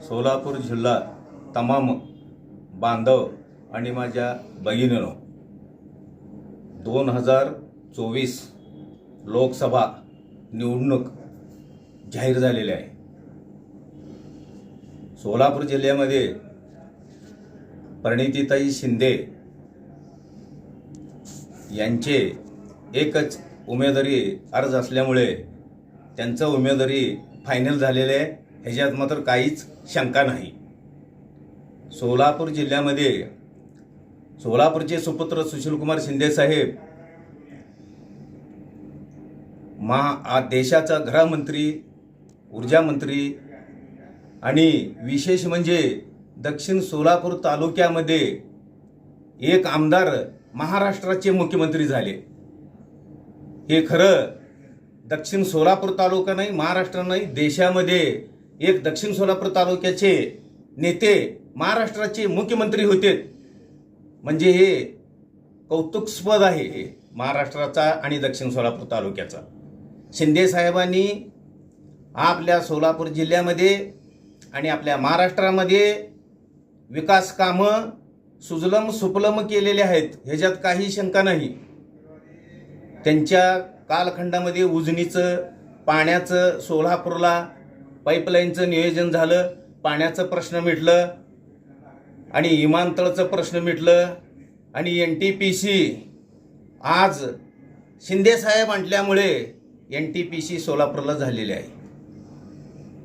सोलापूर जिल्हा तमाम बांधव आणि माझ्या भगिनीनो दोन हजार चोवीस लोकसभा निवडणूक जाहीर झालेली आहे. सोलापूर जिल्ह्यामध्ये प्रणितीताई शिंदे यांचे एकच उमेदवारी अर्ज असल्यामुळे त्यांचं उमेदवारी फायनल झालेले आहे. ह्याच्यात मात्र काहीच शंका नाही. सोलापूर जिल्ह्यामध्ये सोलापूरचे सुपुत्र सुशीलकुमार शिंदे साहेब महा आ देशाचा गृहमंत्री ऊर्जा मंत्री आणि विशेष म्हणजे दक्षिण सोलापूर तालुक्यामध्ये एक आमदार महाराष्ट्राचे मुख्यमंत्री झाले. हे खरं दक्षिण सोलापूर तालुका नाही महाराष्ट्र नाही देशामध्ये एक दक्षिण सोलापूर तालुक्याचे नेते महाराष्ट्राचे मुख्यमंत्री होते. म्हणजे हे कौतुकस्पद आहे हे महाराष्ट्राचा आणि दक्षिण सोलापूर तालुक्याचा. शिंदे साहेबांनी आपल्या सोलापूर जिल्ह्यामध्ये आणि आपल्या महाराष्ट्रामध्ये विकास कामं सुजलम सुपलम केलेले आहेत. ह्याच्यात काही शंका नाही. त्यांच्या कालखंडामध्ये उजनीचं पाण्याचं सोलापूरला पाईपलाईनचं नियोजन झालं पाण्याचं प्रश्न मिटलं आणि विमानतळाचं प्रश्न मिटलं आणि एन टी पी सी आज शिंदेसाहेब म्हटल्यामुळे एन टी पी सी सोलापूरला झालेली आहे.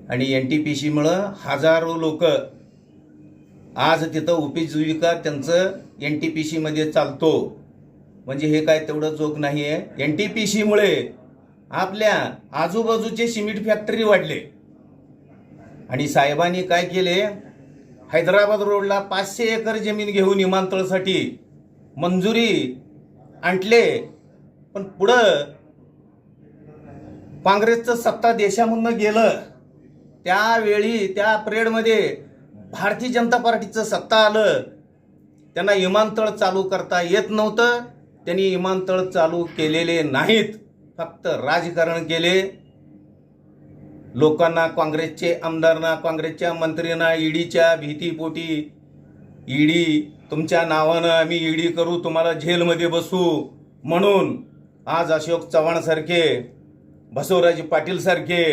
आणि एन टी पी सीमुळं हजारो लोक आज तिथं उपजीविका त्यांचं एन टी पी सीमध्ये चालतो. म्हणजे हे काय तेवढं जोग नाही आहे एन टी पी सीमुळे आपल्या आजूबाजूचे सिमेंट फॅक्टरी वाढले. आणि साहेबांनी काय केले? हैदराबाद रोडला पाचशे एकर जमीन घेऊन विमानतळासाठी मंजुरी आणले. पण पुढं काँग्रेसचं सत्ता देशामधनं गेलं. त्यावेळी त्या परेडमध्ये भारतीय जनता पार्टीचं सत्ता आलं. त्यांना विमानतळ चालू करता येत नव्हतं. त्यांनी विमानतळ चालू केलेले नाहीत. फक्त राजकारण केले. लोकांना काँग्रेसचे आमदारांना काँग्रेसच्या मंत्र्यांना ईडीच्या भीतीपोटी. ईडी तुमच्या नावानं आम्ही ईडी करू तुम्हाला झेलमध्ये बसू. म्हणून आज अशोक चव्हाणसारखे बसवराज पाटीलसारखे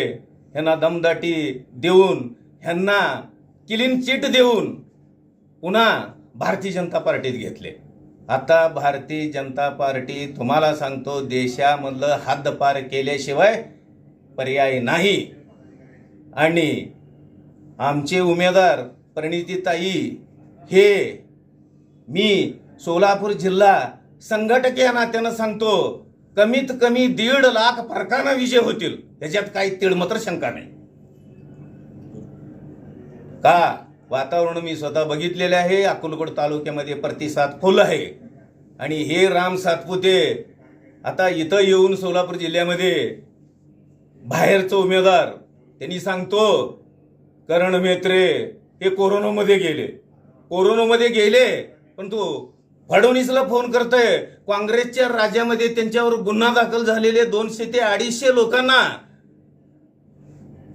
ह्यांना दमदाटी देऊन ह्यांना क्लीन चिट देऊन पुन्हा भारतीय जनता पार्टीत घेतले. आता भारतीय जनता पार्टी तुम्हाला सांगतो देशामधलं हद्दपार केल्याशिवाय पर्याय नाही. आणि आमचे उमेदवार परिणितीताई हे मी सोलापूर जिल्हा संघटक या नात्यानं सांगतो कमीत कमी दीड लाख फरकानं विजय होतील. त्याच्यात काही तिळमात्र शंका नाही. का? वातावरण मी स्वतः बघितलेले आहे. अकोलकोट तालुक्यामध्ये प्रतिसाद फुल आहे. आणि हे राम सातपुते आता इथं येऊन सोलापूर जिल्ह्यामध्ये बाहेरचं उमेदवार त्यांनी सांगतो करण मेत्रे हे कोरोनामध्ये गेले. कोरोनामध्ये गेले पण तो फडणवीसला फोन करतोय. काँग्रेसच्या राज्यामध्ये त्यांच्यावर गुन्हा दाखल झालेले दोनशे ते अडीचशे लोकांना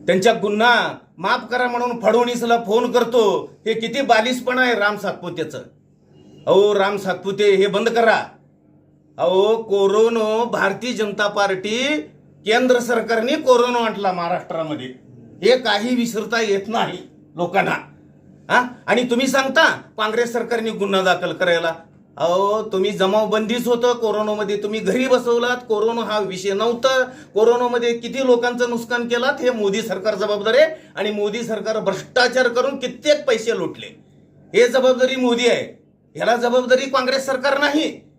त्यांच्या गुन्हा माफ करा म्हणून फडणवीसला फोन करतो. हे किती बालिशपणा आहे राम सातपुतेचं. अहो राम सातपुते हे बंद करा. अहो कोरोना भारतीय जनता पार्टी केंद्र सरकारने कोरोना आणला महाराष्ट्रामध्ये. हे काही विसरता येत नाही लोकांना. हा? आणि तुम्ही सांगता काँग्रेस सरकारने गुन्हा दाखल करायला. अहो तुम्ही जमावबंदीच होतं कोरोनामध्ये तुम्ही घरी बसवलात कोरोना हा विषय नव्हता. कोरोनामध्ये किती लोकांचं नुकसान केलात हे मोदी सरकार जबाबदार आहे. आणि मोदी सरकार भ्रष्टाचार करून कित्येक पैसे लुटले. हे जबाबदारी मोदी आहे. ह्याला जबाबदारी काँग्रेस सरकार नाही.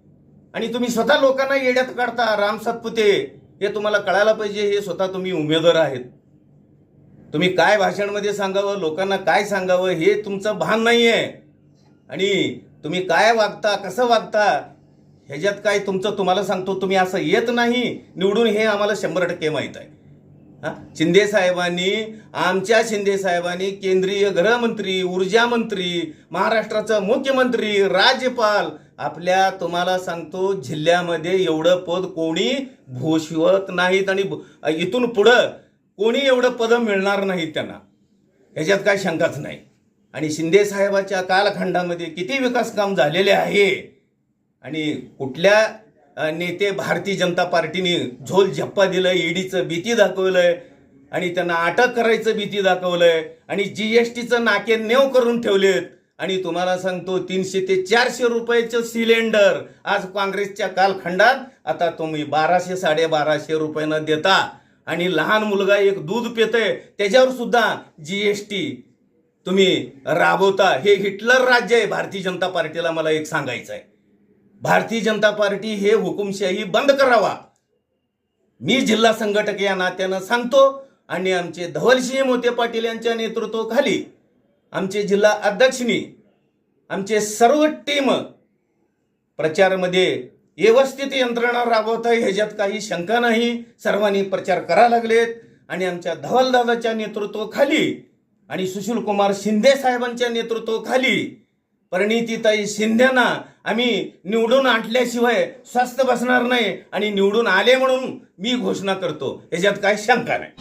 आणि तुम्ही स्वतः लोकांना येड्यात काढता राम सातपुते. हे तुम्हाला कळायला पाहिजे हे स्वतः तुम्ही उमेदवार आहेत. तुम्ही काय भाषणमध्ये सांगावं लोकांना काय सांगावं हे तुमचं भान नाही आहे आणि तुम्ही काय वागता कसं वागता ह्याच्यात काय तुमचं तुम्हाला सांगतो तुम्ही असं येत नाही निवडून हे आम्हाला शंभर टक्के माहीत आहे. शिंदे साहेबांनी आमच्या शिंदे साहेबांनी केंद्रीय गृहमंत्री ऊर्जा मंत्री महाराष्ट्राचा मुख्यमंत्री राज्यपाल आपल्या तुम्हाला सांगतो जिल्ह्यामध्ये एवढं पद कोणी भूषवत नाहीत आणि इथून पुढं कोणी एवढं पदं मिळणार नाहीत त्यांना. ह्याच्यात काय शंकाच नाही. आणि शिंदे साहेबाच्या कालखंडामध्ये किती विकास काम झालेले आहे? आणि कुठल्या नेते भारतीय जनता पार्टीने झोल झप्पा दिलं ईडीचं भीती दाखवलंय आणि त्यांना अटक करायचं भीती दाखवलंय आणि जी एस टीचं नाके नेव करून ठेवलेत. आणि तुम्हाला सांगतो तीनशे ते चारशे रुपयाचं सिलेंडर आज काँग्रेसच्या कालखंडात आता तुम्ही बाराशे साडेबाराशे रुपयानं देता. आणि लहान मुलगा एक दूध पितय त्याच्यावर सुद्धा जी एस टी तुम्ही राबवता. हे हिटलर राज्य आहे भारतीय जनता पार्टीला मला एक सांगायचं आहे भारतीय जनता पार्टी हे हुकुमशाही बंद करावा. मी जिल्हा संघटक या नात्यानं सांगतो आणि आमचे धवलसिंह मोते पाटील यांच्या नेतृत्वाखाली आमचे जिल्हा अध्यक्षनी आमचे सर्व टीम प्रचारमध्ये व्यवस्थित यंत्रणा राबवत आहे. ह्याच्यात काही शंका नाही. सर्वांनी प्रचार करा लागलेत. आणि आमच्या धवलदादाच्या नेतृत्वाखाली आणि सुशील कुमार शिंदे साहेबांच्या नेतृत्वाखाली परिणितीताई शिंदेना आम्ही निवडून आणल्याशिवाय स्वस्थ बसणार नाही आणि निवडून आले म्हणून मी घोषणा करतो. याच्यात काही शंका नाही.